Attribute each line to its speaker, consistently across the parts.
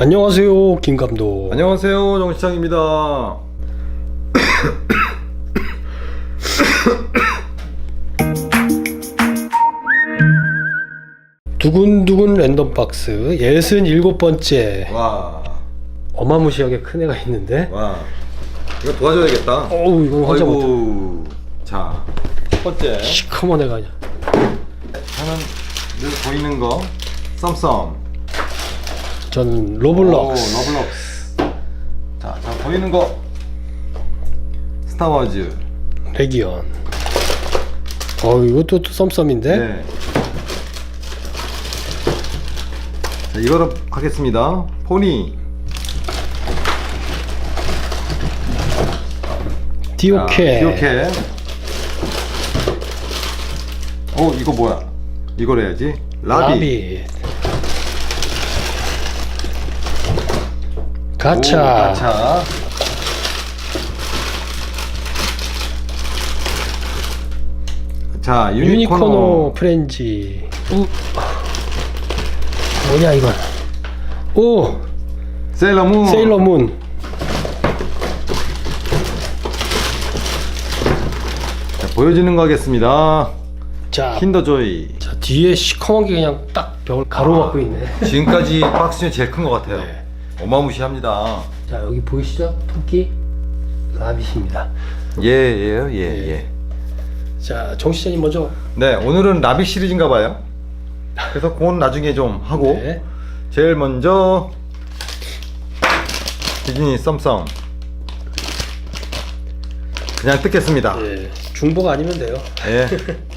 Speaker 1: 안녕하세요, 김 감독.
Speaker 2: 안녕하세요 정시창입니다
Speaker 1: 두근두근 랜덤 박스 67번째.
Speaker 2: 와,
Speaker 1: 어마무시하게 큰 애가 있는데.
Speaker 2: 와 이거 도와줘야겠다
Speaker 1: 어우, 이건 혼자 못.
Speaker 2: 아이고 자첫 번째
Speaker 1: 시커먼 애가 아니야.
Speaker 2: 하는 늘 보이는 거 썸썸
Speaker 1: 저는
Speaker 2: 오,
Speaker 1: 로블록스.
Speaker 2: 자, 자 보이는 거 스타워즈
Speaker 1: 레기온. 어, 이것도 또 썸썸인데.
Speaker 2: 네. 자, 이거로 하겠습니다 포니
Speaker 1: 디오케.
Speaker 2: 이렇게. 어 이거 뭐야? 이걸 해야지. 라비.
Speaker 1: 라비. 가차.
Speaker 2: 가차. 자
Speaker 1: 유니코노
Speaker 2: 유니코노.
Speaker 1: 프렌지. 우. 뭐냐 이건? 오,
Speaker 2: 세일러문.
Speaker 1: 세일러문.
Speaker 2: 자, 보여지는 거 하겠습니다.
Speaker 1: 자,
Speaker 2: 킨더조이.
Speaker 1: 자 뒤에 시커먼 게 그냥 딱 벽을 가로막고 있네.
Speaker 2: 지금까지 박스 중에 제일 큰 것 같아요.
Speaker 1: 네.
Speaker 2: 어마무시합니다.
Speaker 1: 자 여기 보이시죠? 토끼 라빗입니다.
Speaker 2: 예, 예요, 예,
Speaker 1: 네.
Speaker 2: 예.
Speaker 1: 자 정시장님 먼저.
Speaker 2: 네, 오늘은 라비 시리즈인가 봐요. 그래서 그건 나중에 좀 하고
Speaker 1: 네.
Speaker 2: 제일 먼저 디즈니 썸썸 그냥 뜯겠습니다.
Speaker 1: 예, 중복 아니면 돼요.
Speaker 2: 예.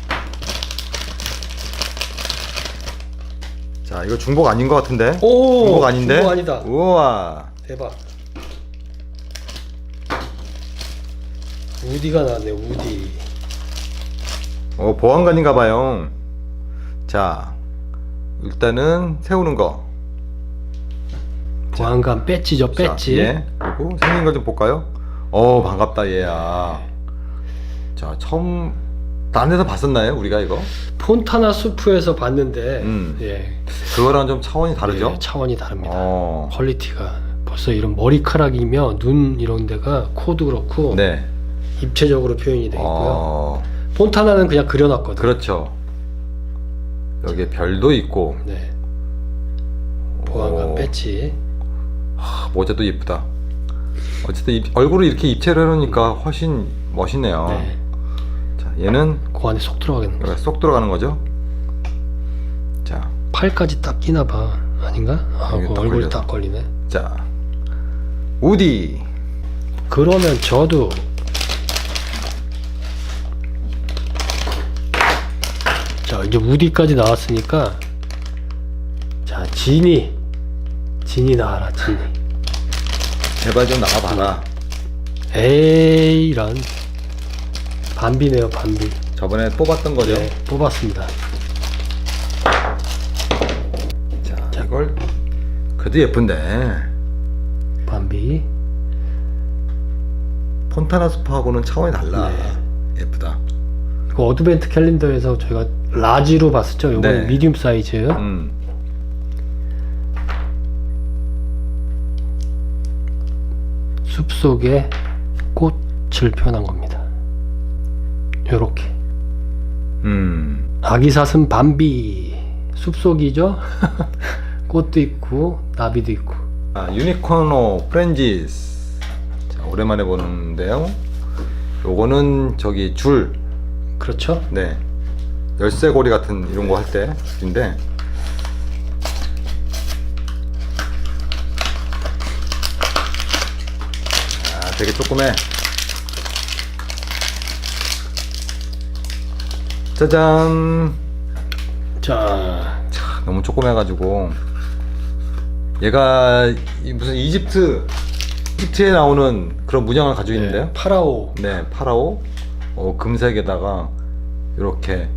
Speaker 2: 자, 이거 중복 아닌 것 같은데?
Speaker 1: 오,
Speaker 2: 중복 아닌데?
Speaker 1: 중복 아니다.
Speaker 2: 우와.
Speaker 1: 대박. 우디가 나왔네 우디.
Speaker 2: 어, 보안관인가 봐요. 자, 일단은 세우는 거.
Speaker 1: 보안관 배지죠
Speaker 2: 자,
Speaker 1: 배지.
Speaker 2: 예. 그리고 생긴 거 좀 볼까요? 어, 반갑다 얘야. 자, 처음 딴 데서 봤었나요, 우리가 이거?
Speaker 1: 폰타나 수프에서 봤는데
Speaker 2: 음.
Speaker 1: 예,
Speaker 2: 그거랑 좀 차원이 다르죠?
Speaker 1: 예, 차원이 다릅니다.
Speaker 2: 어.
Speaker 1: 퀄리티가 벌써 이런 머리카락이며 눈 이런 데가 코도 그렇고
Speaker 2: 네.
Speaker 1: 입체적으로 표현이 되어 있고요.
Speaker 2: 어.
Speaker 1: 폰타나는 그냥 그려놨거든요.
Speaker 2: 그렇죠. 여기에 별도 있고
Speaker 1: 네. 보안관
Speaker 2: 오. 아, 모자도 예쁘다. 어쨌든 입- 얼굴을 이렇게 입체를 해놓으니까 훨씬 멋있네요.
Speaker 1: 네.
Speaker 2: 자, 얘는
Speaker 1: 그 안에 쏙 들어가겠네.
Speaker 2: 여기 쏙 들어가는 거죠. 자,
Speaker 1: 팔까지 딱 끼나 봐. 아닌가? 아,
Speaker 2: 여기
Speaker 1: 그
Speaker 2: 딱
Speaker 1: 얼굴이
Speaker 2: 걸려서.
Speaker 1: 딱 걸리네.
Speaker 2: 자, 우디.
Speaker 1: 그러면 저도 자 이제 우디까지 나왔으니까 자 진이 진이 나와라 진이
Speaker 2: 제발 좀 나와봐라.
Speaker 1: 에이 이런 반비네요 반비
Speaker 2: 저번에 뽑았던 거죠.
Speaker 1: 네, 뽑았습니다
Speaker 2: 자, 이걸 그래도 예쁜데
Speaker 1: 반비
Speaker 2: 폰타나 수프하고는 차원이 달라.
Speaker 1: 네.
Speaker 2: 예쁘다.
Speaker 1: 그 어드벤트 캘린더에서 저희가 라지로 봤었죠 요거는
Speaker 2: 네.
Speaker 1: 미디움 사이즈
Speaker 2: 음.
Speaker 1: 숲속에 꽃을 표현한 겁니다 요렇게
Speaker 2: 음.
Speaker 1: 아기사슴 밤비 숲속이죠 꽃도 있고 나비도 있고
Speaker 2: 아, 유니코노 프렌지스. 자, 오랜만에 보는데요. 요거는 저기 줄,
Speaker 1: 그렇죠
Speaker 2: 네. 열쇠고리 같은 이런 거 할 때 줄인데. 아, 되게 조그매. 짜잔.
Speaker 1: 자.
Speaker 2: 차, 너무 조그매가지고. 얘가 이 무슨 이집트 이집트에 나오는 그런 문양을 가지고 있는데요.
Speaker 1: 네, 파라오.
Speaker 2: 네, 파라오. 어, 금색에다가 이렇게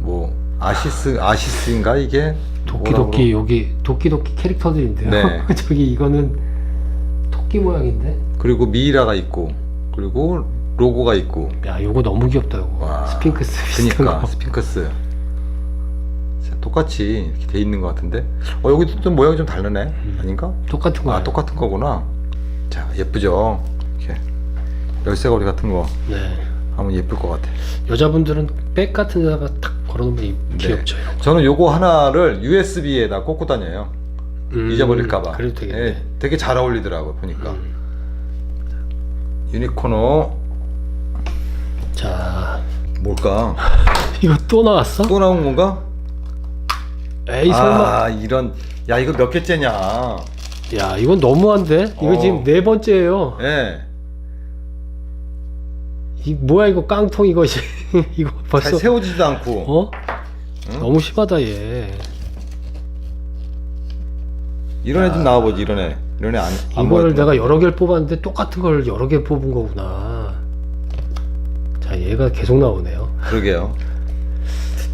Speaker 2: 뭐 아시스 아시스인가 이게?
Speaker 1: 도끼도끼 여기 도끼도끼 캐릭터들인데요.
Speaker 2: 네.
Speaker 1: 저기 이거는 토끼 모양인데?
Speaker 2: 그리고 미이라가 있고 그리고 로고가 있고
Speaker 1: 야 요거 너무 귀엽다 요거
Speaker 2: 와,
Speaker 1: 스핑크스 비슷한
Speaker 2: 그니까
Speaker 1: 거
Speaker 2: 스핑크스 자, 똑같이 이렇게 돼 있는 것 같은데 어 여기도 좀 모양이 좀 다르네 아닌가?
Speaker 1: 똑같은 거야.
Speaker 2: 아 똑같은 거구나 자 예쁘죠 이렇게 열쇠고리 같은 거
Speaker 1: 네.
Speaker 2: 하면 예쁠 것 같아
Speaker 1: 여자분들은 백 같은 데다가 탁 걸어놓으면 이-
Speaker 2: 네.
Speaker 1: 귀엽죠. 이런 거.
Speaker 2: 저는 요거 하나를 USB에다 꽂고 다녀요
Speaker 1: 음,
Speaker 2: 잊어버릴까봐
Speaker 1: 그래도 되겠네.
Speaker 2: 예, 되게 잘 어울리더라고 보니까
Speaker 1: 음.
Speaker 2: 유니코너
Speaker 1: 자,
Speaker 2: 뭘까
Speaker 1: 이거 또 나왔어?
Speaker 2: 또 나온 건가?
Speaker 1: 에이 설마.
Speaker 2: 아 이런 야 이거 몇 개째냐
Speaker 1: 야, 이건 너무한데? 이거
Speaker 2: 어.
Speaker 1: 지금 네 번째예요.
Speaker 2: 예
Speaker 1: 이 뭐야 이거 깡통 이거 이거
Speaker 2: 잘
Speaker 1: 벌써
Speaker 2: 세워지지도 않고
Speaker 1: 어?
Speaker 2: 응?
Speaker 1: 너무 심하다 얘.
Speaker 2: 이런 애 좀 나와보지 이런 애 이런 애안
Speaker 1: 이거를 내가 여러 개를 뽑았는데 똑같은 걸 여러 개 뽑은 거구나. 자, 얘가 계속 나오네요.
Speaker 2: 그러게요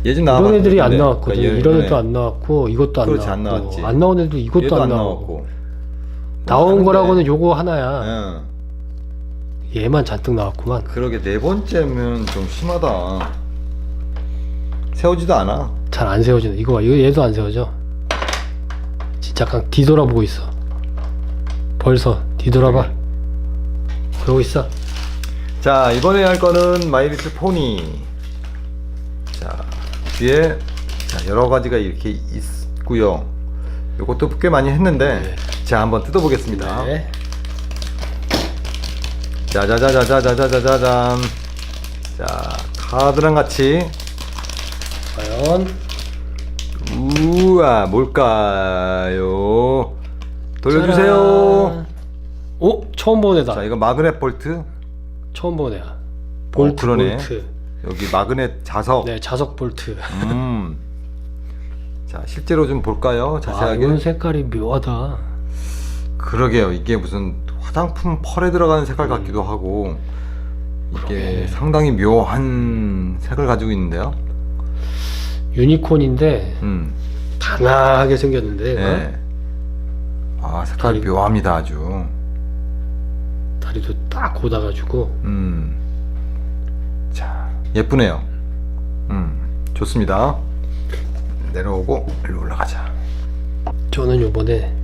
Speaker 2: 얘좀 나와
Speaker 1: 이런 애들이 안 나왔거든.
Speaker 2: 그러니까 얘-
Speaker 1: 이런
Speaker 2: 얘-
Speaker 1: 애도 안 나왔고 이것도 안
Speaker 2: 그렇지,
Speaker 1: 나왔고
Speaker 2: 안 나왔지.
Speaker 1: 안 나온 애도 이것도 안,
Speaker 2: 안
Speaker 1: 나오고 나온
Speaker 2: 하는데.
Speaker 1: 거라고는 요거 하나야.
Speaker 2: 응.
Speaker 1: 얘만 잔뜩 나왔구만.
Speaker 2: 그러게 네 번째면 좀 심하다 세우지도 않아
Speaker 1: 잘 안 세워지네. 이거 봐. 이거 얘도 안 세워져. 진짜 강 뒤돌아보고 있어. 벌써 뒤돌아봐. 그러고 있어.
Speaker 2: 자 이번에 할 거는 마이리틀 포니 자 뒤에 여러 가지가 이렇게 있고요. 요것도 꽤 많이 했는데
Speaker 1: 네.
Speaker 2: 자 한번 뜯어보겠습니다.
Speaker 1: 네.
Speaker 2: 짜자자자자자자자잔 자. 카드랑 같이.
Speaker 1: 과연?
Speaker 2: 우와 뭘까요? 돌려주세요.
Speaker 1: 짜란. 오 처음 보는 애다.
Speaker 2: 자 이거 마그넷 볼트?
Speaker 1: 처음 보는 애야. 볼트
Speaker 2: 그러네.
Speaker 1: 볼트.
Speaker 2: 여기 마그넷 자석
Speaker 1: 네 자석 볼트.
Speaker 2: 음. 자 실제로 좀 볼까요
Speaker 1: 아
Speaker 2: 자세하게
Speaker 1: 이건 색깔이 묘하다.
Speaker 2: 그러게요 이게 무슨 화장품 펄에 들어가는 색깔 같기도 하고 이게
Speaker 1: 그러게.
Speaker 2: 상당히 묘한 색을 가지고 있는데요
Speaker 1: 유니콘인데
Speaker 2: 음.
Speaker 1: 단아하게 생겼는데
Speaker 2: 네. 아 색깔이. 묘합니다 아주
Speaker 1: 다리도 딱 고다가지고
Speaker 2: 음. 자 예쁘네요 음 좋습니다 내려오고 일로 올라가자
Speaker 1: 저는 요번에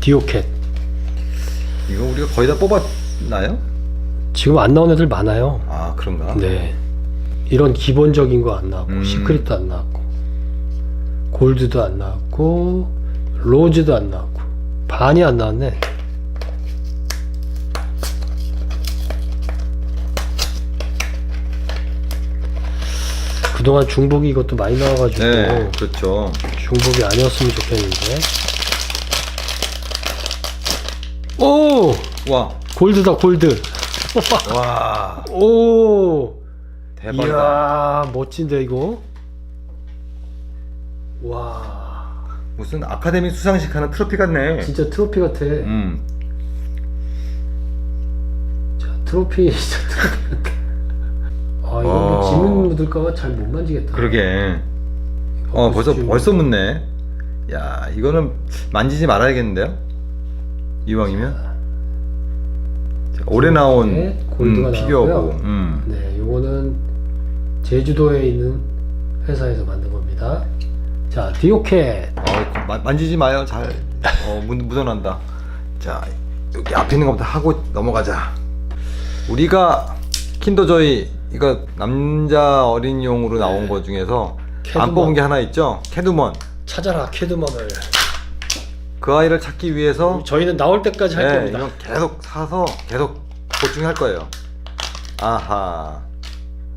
Speaker 1: 디오캣
Speaker 2: 이거 우리가 거의 다 뽑았나요?
Speaker 1: 지금 안 나온 애들 많아요.
Speaker 2: 아 그런가?
Speaker 1: 네. 이런 기본적인 거 안 나왔고
Speaker 2: 음.
Speaker 1: 시크릿도 안 나왔고 골드도 안 나왔고 로즈도 안 나왔고 반이 안 나왔네. 그동안 중복이 이것도 많이 나와가지고
Speaker 2: 네 그렇죠
Speaker 1: 중복이 아니었으면 좋겠는데. 오
Speaker 2: 와
Speaker 1: 골드다 골드.
Speaker 2: 와
Speaker 1: 오.
Speaker 2: 대박이다
Speaker 1: 이야 멋진데 이거. 와
Speaker 2: 무슨 아카데미 수상식 하는 트로피 같네
Speaker 1: 진짜 트로피 같아.
Speaker 2: 음
Speaker 1: 자 트로피 진짜 트로피 같아. 아 지문 묻을까봐 잘 못 만지겠다.
Speaker 2: 그러게 어 벌써
Speaker 1: 지금
Speaker 2: 벌써 묻네 야 이거는 만지지 말아야겠는데요 이왕이면 자, 올해 나온
Speaker 1: 네, 골드가
Speaker 2: 음, 피규어고
Speaker 1: 나왔고요.
Speaker 2: 음.
Speaker 1: 네 요거는 제주도에 있는 회사에서 만든 겁니다. 자 디오캣.
Speaker 2: 어, 마- 만지지 마요 잘 어, 묻, 묻어난다 자 여기 앞에 있는 것부터 하고 넘어가자 우리가 킨더조이 이거 남자 어린이용으로 나온
Speaker 1: 네.
Speaker 2: 것 중에서
Speaker 1: 캐드먼.
Speaker 2: 안 뽑은 게 하나 있죠 캐두먼
Speaker 1: 찾아라 캐드먼을.
Speaker 2: 그 아이를 찾기 위해서
Speaker 1: 저희는 나올 때까지 할
Speaker 2: 네,
Speaker 1: 겁니다.
Speaker 2: 이건 계속 사서 계속 보충할 거예요 아하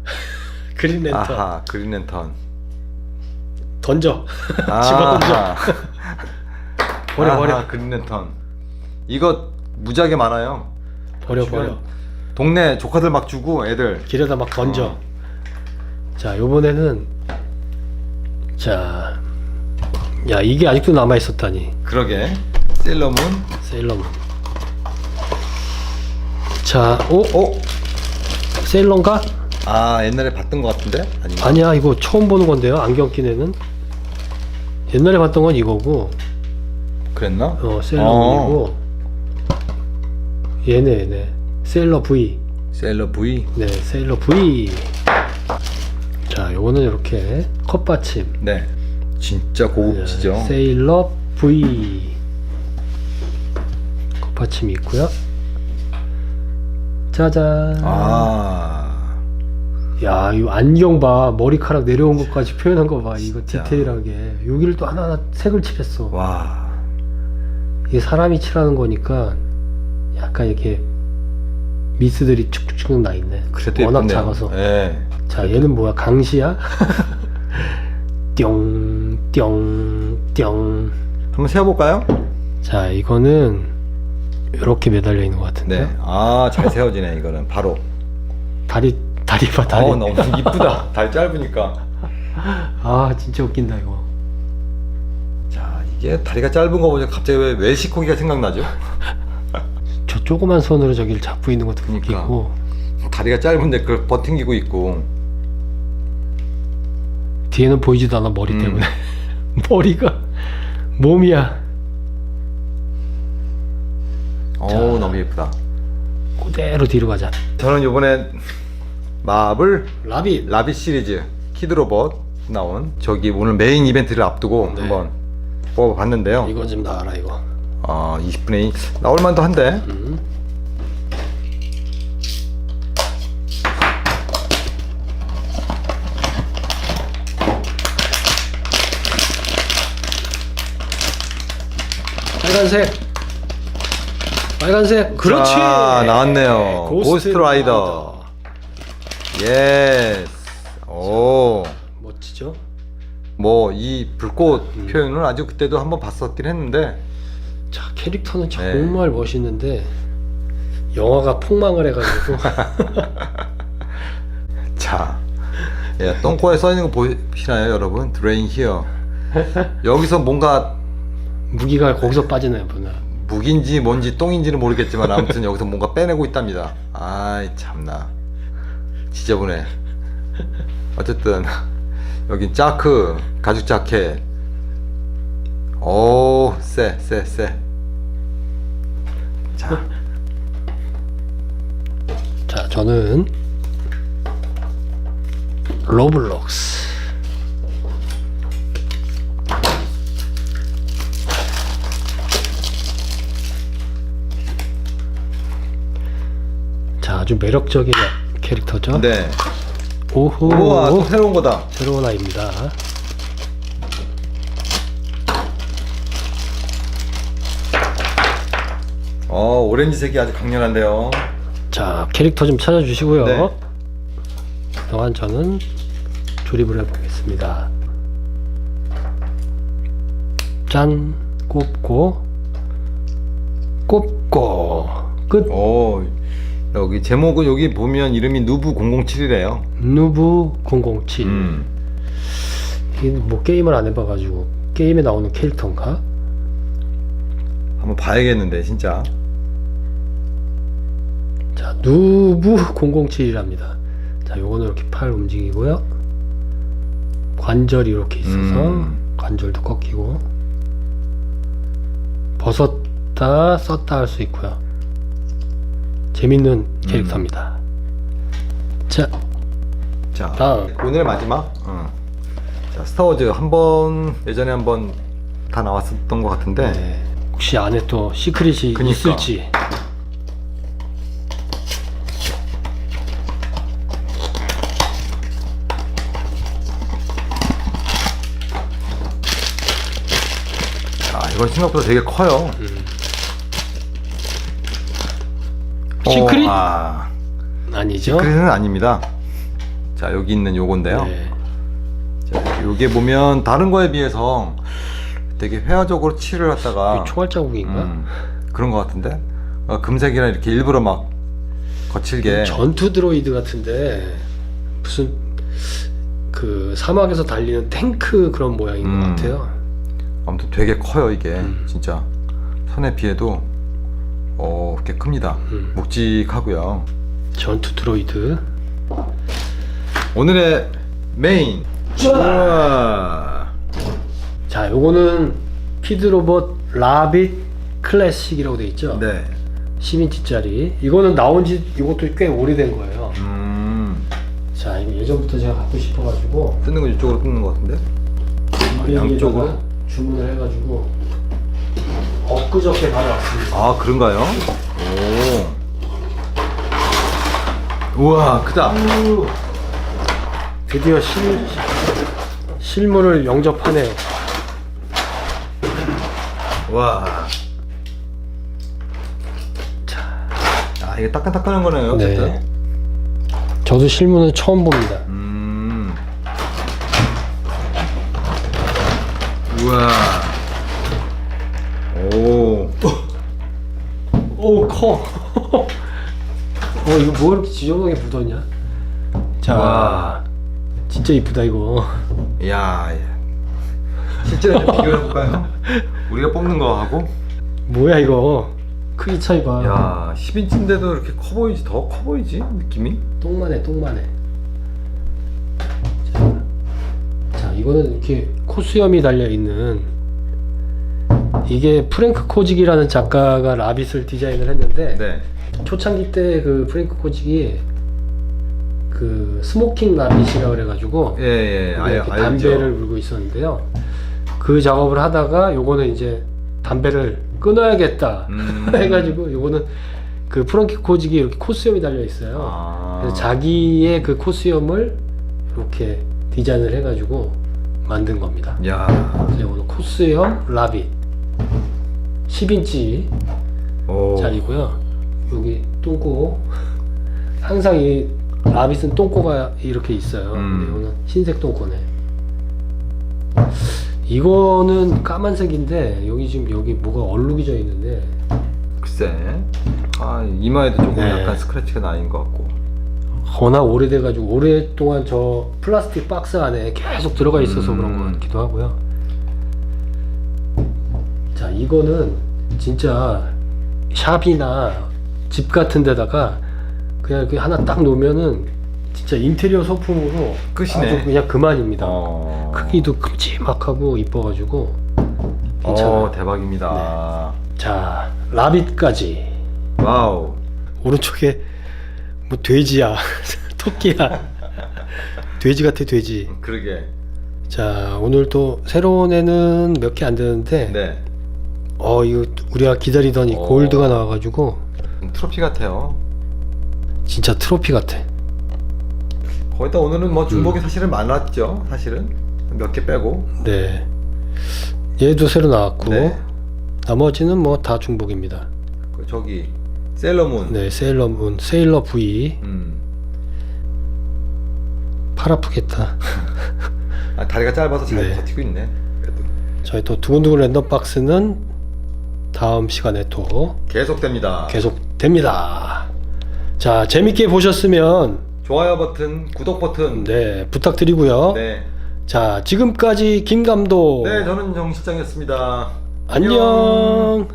Speaker 1: 그린 랜턴
Speaker 2: 아하 그린 랜턴
Speaker 1: 던져.
Speaker 2: 아하
Speaker 1: 집어 던져. 버려
Speaker 2: 아하,
Speaker 1: 버려
Speaker 2: 그린 랜턴 이거 무지하게 많아요
Speaker 1: 버려
Speaker 2: 주변
Speaker 1: 버려.
Speaker 2: 동네 조카들 막 주고 애들
Speaker 1: 길에다 막 던져.
Speaker 2: 어.
Speaker 1: 자, 요번에는 자, 야 이게 아직도 남아 있었다니.
Speaker 2: 그러게 셀러문
Speaker 1: 세일러문. 자, 오,
Speaker 2: 어?
Speaker 1: 세일러인가?
Speaker 2: 아 옛날에 봤던 것 같은데? 아닌가?
Speaker 1: 아니야, 이거 처음 보는 건데요. 안경 낀 애는. 옛날에 봤던 건 이거고,
Speaker 2: 그랬나?
Speaker 1: 어, 세일러문이고, 얘네, 얘네. 세일러 V.
Speaker 2: 셀러 V
Speaker 1: 네, 세일러 V. 자, 요거는 이렇게 컵받침.
Speaker 2: 네 진짜 고급지죠.
Speaker 1: 네, 세일러 V 컵받침이 있고요. 짜잔.
Speaker 2: 아,
Speaker 1: 야, 이 안경 봐. 머리카락 내려온 것까지 표현한 거 봐. 이거
Speaker 2: 진짜.
Speaker 1: 디테일하게. 여기를 또 하나하나 색을 칠했어.
Speaker 2: 와,
Speaker 1: 이게 사람이 칠하는 거니까 약간 이렇게 미스들이 축축축 나 있네.
Speaker 2: 그래도
Speaker 1: 워낙
Speaker 2: 예쁘네요.
Speaker 1: 작아서.
Speaker 2: 예.
Speaker 1: 자, 얘는 뭐야? 강시야? 뿅.
Speaker 2: 한번 세워볼까요?
Speaker 1: 자, 이거는 이렇게 매달려 있는 것 같은데.
Speaker 2: 네. 아, 잘 세워지네 이거는 바로.
Speaker 1: 다리, 다리 봐, 다리.
Speaker 2: 어, 너무 이쁘다. 달 짧으니까.
Speaker 1: 아, 진짜 웃긴다 이거.
Speaker 2: 자, 이게 다리가 짧은 거 보니까 갑자기 왜 웰시코기가 생각나죠?
Speaker 1: 저 조그만 손으로 저기를 잡고 있는 것도
Speaker 2: 그러니까.
Speaker 1: 웃기고.
Speaker 2: 다리가 짧은데 그걸 버팅기고 있고.
Speaker 1: 뒤에는 보이지도 않아 머리
Speaker 2: 음.
Speaker 1: 때문에. 머리가 몸이야.
Speaker 2: 어우, 너무 예쁘다.
Speaker 1: 그대로 뒤로 가자.
Speaker 2: 저는 이번에 마블
Speaker 1: 라빗.
Speaker 2: 라빗 시리즈 키드로봇 나온 저기 오늘 메인 이벤트를 앞두고
Speaker 1: 네.
Speaker 2: 한번 뽑아봤는데요.
Speaker 1: 이거 좀 나와라 이거.
Speaker 2: 어, 20분의 2 나올 만도 한데
Speaker 1: 음. 빨간색. 빨간색. 그렇지.
Speaker 2: 자, 나왔네요. 고스트 라이더.
Speaker 1: 라이더.
Speaker 2: 예스. 오.
Speaker 1: 멋지죠?
Speaker 2: 뭐 이 불꽃
Speaker 1: 음.
Speaker 2: 표현을 아주 그때도 한번 봤었긴 했는데
Speaker 1: 자 캐릭터는
Speaker 2: 네.
Speaker 1: 정말 멋있는데 영화가 폭망을 해가지고.
Speaker 2: 자 예, 똥꼬에 써 있는 거 보시나요 여러분? 드레인 히어 여기서 뭔가
Speaker 1: 무기가 거기서 빠지나요 보나
Speaker 2: 무기인지 뭔지 똥인지는 모르겠지만 아무튼 여기서 뭔가 빼내고 있답니다. 아이 참나. 지저분해. 어쨌든 여긴 짜크 가죽 자켓. 오쎄쎄쎄 자.
Speaker 1: 자 저는 로블록스. 자 아주 매력적인 캐릭터죠?
Speaker 2: 네.
Speaker 1: 오호.
Speaker 2: 우와 또 새로운 거다.
Speaker 1: 새로운 아이입니다
Speaker 2: 어 오렌지색이 아주 강렬한데요.
Speaker 1: 자 캐릭터 좀 찾아주시고요.
Speaker 2: 네.
Speaker 1: 그동안 저는 조립을 해보겠습니다. 짠 꼽고 꼽고 끝.
Speaker 2: 오 여기 제목은 여기 보면 이름이 누브 007이래요.
Speaker 1: 누브 007
Speaker 2: 음.
Speaker 1: 이게 뭐 게임을 안 해봐가지고 게임에 나오는 캐릭터인가?
Speaker 2: 한번 봐야겠는데 진짜
Speaker 1: 자 누브 007이랍니다. 자 요거는 이렇게 팔 움직이고요. 관절이 이렇게 있어서
Speaker 2: 음.
Speaker 1: 관절도 꺾이고. 벗었다 썼다 할 수 있고요. 재밌는 캐릭터입니다. 자.
Speaker 2: 자
Speaker 1: 다음.
Speaker 2: 오늘의 마지막. 어. 자 스타워즈 한 번 예전에 한 번 다 나왔었던 것 같은데.
Speaker 1: 네, 혹시 안에 또 시크릿이
Speaker 2: 그니까.
Speaker 1: 있을지
Speaker 2: 이건 생각보다 되게 커요 어,
Speaker 1: 시크릿?
Speaker 2: 아,
Speaker 1: 아니죠?
Speaker 2: 시크릿은 아닙니다 자 여기 있는 요건데요
Speaker 1: 네.
Speaker 2: 자, 요게 보면 다른 거에 비해서 되게 회화적으로 칠을
Speaker 1: 이게 총알 자국인가?
Speaker 2: 음, 그런 것 같은데 어, 금색이랑 이렇게 일부러 막 거칠게
Speaker 1: 전투 드로이드 같은데 무슨 그 사막에서 달리는 탱크 그런 모양인
Speaker 2: 음.
Speaker 1: 것 같아요.
Speaker 2: 아무튼 되게 커요 이게
Speaker 1: 음.
Speaker 2: 진짜 손에 비해도 어 꽤 큽니다
Speaker 1: 음.
Speaker 2: 묵직하고요
Speaker 1: 전투 드로이드.
Speaker 2: 오늘의 메인 우와
Speaker 1: 자, 요거는 키드로봇 라빗 클래식이라고 돼 있죠.
Speaker 2: 네
Speaker 1: 10인치짜리. 이거는 나온 지 이것도 꽤 오래된 거예요.
Speaker 2: 음,
Speaker 1: 자, 이거 예전부터 제가 갖고 싶어 가지고
Speaker 2: 뜯는 건 이쪽으로 뜯는 것 같은데 양쪽으로.
Speaker 1: 주문을 해가지고 엊그저께 바로 왔습니다.
Speaker 2: 아 그런가요? 오. 우와 크다.
Speaker 1: 드디어 실 실물을 영접하네요.
Speaker 2: 와. 자. 아 이게 따끈따끈한 거네요. 어쨌든.
Speaker 1: 네. 저도 실물은 처음 봅니다.
Speaker 2: 음. 오.
Speaker 1: 오 커. 어 이거 뭐 이렇게 지저분하게 묻었냐? 자,
Speaker 2: 와.
Speaker 1: 진짜 이쁘다 이거.
Speaker 2: 야. 실제로 좀 비교해 볼까요? 우리가 뽑는 거 하고.
Speaker 1: 뭐야 이거? 크기 차이 봐.
Speaker 2: 야, 10인치인데도 이렇게 커 보이지? 더 커 보이지? 느낌이?
Speaker 1: 똥만해 똥만해. 자, 자 이거는 이렇게 코수염이 달려 있는 이게 프랭크 코직이라는 작가가 라빗을 디자인을 했는데
Speaker 2: 네.
Speaker 1: 초창기 때 그 프랭크 코직이 그 스모킹 라빗이라 그래가지고
Speaker 2: 예, 예.
Speaker 1: 그게
Speaker 2: 아예
Speaker 1: 이렇게
Speaker 2: 알죠.
Speaker 1: 담배를 물고 있었는데요. 그 작업을 하다가 요거는 이제 담배를 끊어야겠다
Speaker 2: 음.
Speaker 1: 해가지고 요거는 그 프랭크 코직이 이렇게 코수염이 달려 있어요.
Speaker 2: 아.
Speaker 1: 그래서 자기의 그 코수염을 이렇게 디자인을 해가지고 만든 겁니다.
Speaker 2: 야.
Speaker 1: 그래서 이거는 코수염 라빗 10인치
Speaker 2: 오.
Speaker 1: 짜리고요. 여기 똥꼬 항상 이 라빗은 똥꼬가 이렇게 있어요.
Speaker 2: 음.
Speaker 1: 근데 이거는 흰색 똥꼬네. 이거는 까만색인데 여기 지금 여기 뭐가 얼룩이 져 있는데
Speaker 2: 글쎄. 아, 이마에도 조금
Speaker 1: 네.
Speaker 2: 약간 스크래치가 나인 것 같고.
Speaker 1: 워낙 오래돼가지고 오랫동안 저 플라스틱 박스 안에 계속 들어가 있어서
Speaker 2: 음.
Speaker 1: 그런 것 같기도 하고요. 자, 이거는 진짜 샵이나 집 같은 데다가 그냥 이렇게 하나 딱 놓으면은 진짜 인테리어 소품으로
Speaker 2: 끝이네.
Speaker 1: 아주 그냥 그만입니다.
Speaker 2: 어.
Speaker 1: 크기도 큼지막하고 이뻐가지고 괜찮아요.
Speaker 2: 어, 대박입니다.
Speaker 1: 자, 라빗까지
Speaker 2: 와우.
Speaker 1: 오른쪽에 뭐 돼지야, 토끼야, 돼지 같아 돼지.
Speaker 2: 그러게.
Speaker 1: 자 오늘 또 새로운 애는 몇 개 안 되는데
Speaker 2: 네.
Speaker 1: 어 이거 우리가 기다리던 이
Speaker 2: 어.
Speaker 1: 골드가 나와가지고
Speaker 2: 트로피 같아요.
Speaker 1: 진짜 트로피 같아.
Speaker 2: 거기다 오늘은 뭐
Speaker 1: 음.
Speaker 2: 중복이 사실은 많았죠. 사실은 몇 개 빼고.
Speaker 1: 네. 얘도 새로 나왔고
Speaker 2: 네.
Speaker 1: 나머지는 뭐 다 중복입니다.
Speaker 2: 그 저기 셀러문.
Speaker 1: 네 세일러문, 세일러 V
Speaker 2: 음.
Speaker 1: 팔 아프겠다.
Speaker 2: 아, 다리가 짧아서 잘
Speaker 1: 네.
Speaker 2: 버티고 있네. 그래도
Speaker 1: 저희 또 두근두근 랜덤 박스는 다음 시간에 또
Speaker 2: 계속됩니다.
Speaker 1: 계속 됩니다. 자 재밌게 보셨으면
Speaker 2: 좋아요 버튼, 구독 버튼.
Speaker 1: 네 부탁드리고요.
Speaker 2: 네.
Speaker 1: 자 지금까지 김 감독
Speaker 2: 네, 저는 정 실장이었습니다.
Speaker 1: 안녕.